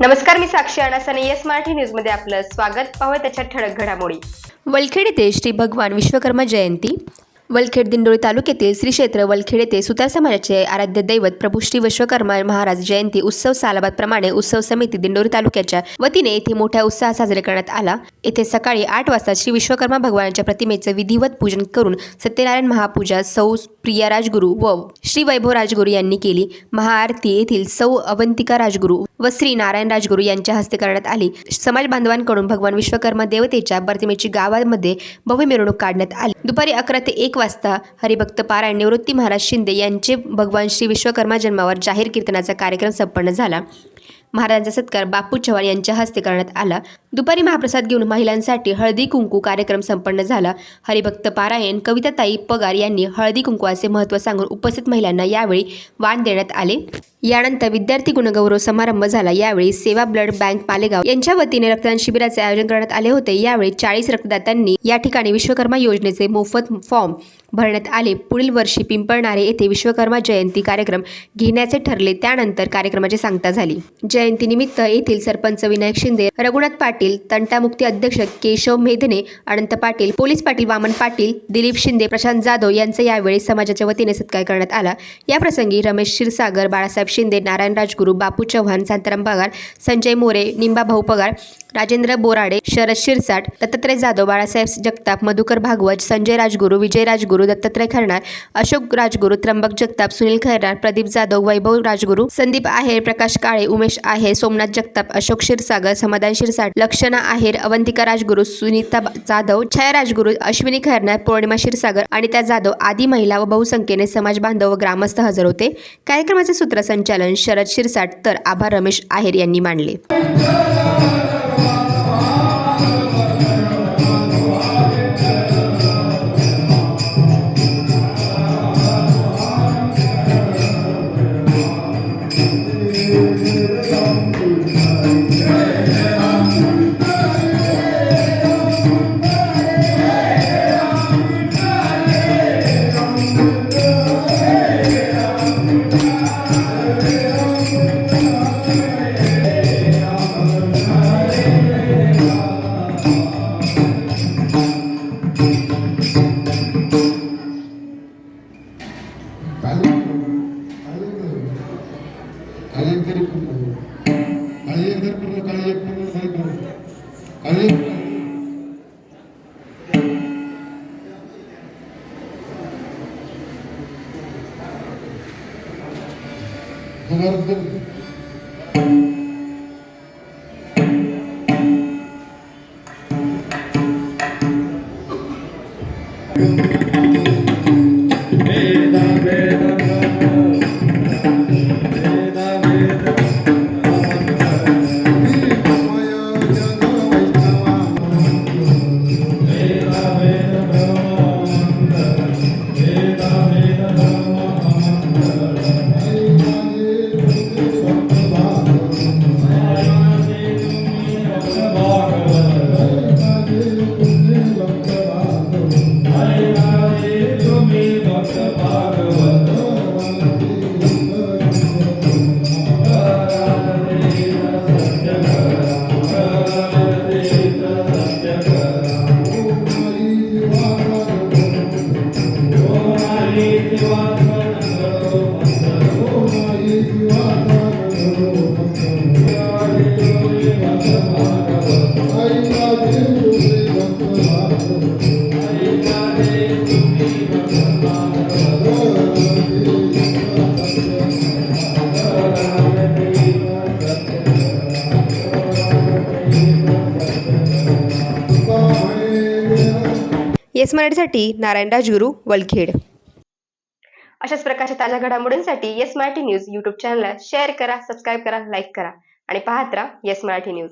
नमस्कार मी साक्षी अणासाने येस मराठी न्यूजमध्ये आपलं स्वागत. पाहूया त्याच्या ठळक घडामोडी. वलखेड येथे श्री भगवान विश्वकर्मा जयंती. वलखेड दिंडोळी तालुक्यातील श्री क्षेत्र वलखेड येथे सुतार समाजाचे आराध्य दैवत प्रभू श्री विश्वकर्मा महाराज जयंती उत्सव सालाबादप्रमाणे उत्सव समिती दिंडोरी तालुक्याच्या वतीने येथे मोठ्या उत्साहात साजरे करण्यात आला. येथे सकाळी आठ वाजता श्री विश्वकर्मा भगवानाच्या प्रतिमेचं विधिवत पूजन करून सत्यनारायण महापूजा सौ प्रिया राजगुरू व श्री वैभव राजगुरू यांनी केली. महाआरती येथील सौ अवंतिका राजगुरू व श्री नारायण राजगुरू यांच्या हस्ते करण्यात आली. समाज बांधवांकडून भगवान विश्वकर्मा देवतेच्या प्रतिमेची गावामध्ये भव्य मिरवणूक काढण्यात आली. दुपारी अकरा ते एक वाजता हरिभक्त पारायण निवृत्ती महाराज शिंदे यांचे भगवान श्री विश्वकर्मा जन्मावर जाहीर कीर्तनाचा कार्यक्रम संपन्न झाला. महाराजांचा सत्कार बापू चव्हाण यांच्या हस्ते करण्यात आला. दुपारी महाप्रसाद घेऊन महिलांसाठी हळदी कुंकू कार्यक्रम संपन्न झाला. हरिभक्त पारायण कविताताई पगार यांनी हळदी कुंकवाचे महत्त्व सांगून उपस्थित महिलांना यावेळी वाण देण्यात आले. यानंतर विद्यार्थी गुणगौरव समारंभ झाला. यावेळी सेवा ब्लड बँक पालेगाव यांच्या वतीने रक्तदान शिबिराचे आयोजन करण्यात आले होते. यावेळी चाळीस रक्तदात्यांनी या ठिकाणी विश्वकर्मा योजनेचे मोफत फॉर्म भरण्यात आले. पुढील वर्षी पिंपळणारे येथे विश्वकर्मा जयंती कार्यक्रम घेण्याचे ठरले. त्यानंतर कार्यक्रमाची सांगता झाली. जयंतीनिमित्त येथील सरपंच विनायक शिंदे रघुनाथ पाटील तंटामुक्ती अध्यक्ष केशव मेधने अनंत पाटील पोलीस पाटील वामन पाटील दिलीप शिंदे प्रशांत जाधव यांचा यावेळी समाजाच्या वतीने सत्कार करण्यात आला. याप्रसंगी रमेश क्षीरसागर बाळासाहेब शिंदे नारायण राजगुरू बापू चव्हाण शांताराम पगार संजय मोरे निंबा भाऊ पगार राजेंद्र बोराडे शरद शिरसाट दत्तात्रय जाधव बाळासाहेब जगताप मधुकर भागवत संजय राजगुरू विजय राजगुरू दत्तात्रय खरणार अशोक राजगुरू त्र्यंबक जगताप सुनील खैरनार प्रदीप जाधव वैभव राजगुरू संदीप आहेर प्रकाश काळे उमेश आहेर सोमनाथ जगताप अशोक क्षीरसागर समाधान शिरसाट लक्षणा आहेर अवंतिका राजगुरू सुनीता जाधव छाया राजगुरू अश्विनी खैरनार पौर्णिमा क्षीरसागर अनिता जाधव आदी महिला व बहुसंख्येने समाज बांधव व ग्रामस्थ हजर होते. कार्यक्रमाचे सूत्रसंचालन शरद शिरसाट तर आभार रमेश आहेर यांनी मांडले. काळी एक तरी पूर्ण काळी एक तरी येस मराठीसाठी नारायण राजगुरू वलखेड. अशाच प्रकारच्या ताज्या घडामोडींसाठी येस मराठी न्यूज युट्यूब चॅनलला शेअर करा सबस्क्राईब करा लाईक करा आणि पाहत राहा येस मराठी न्यूज.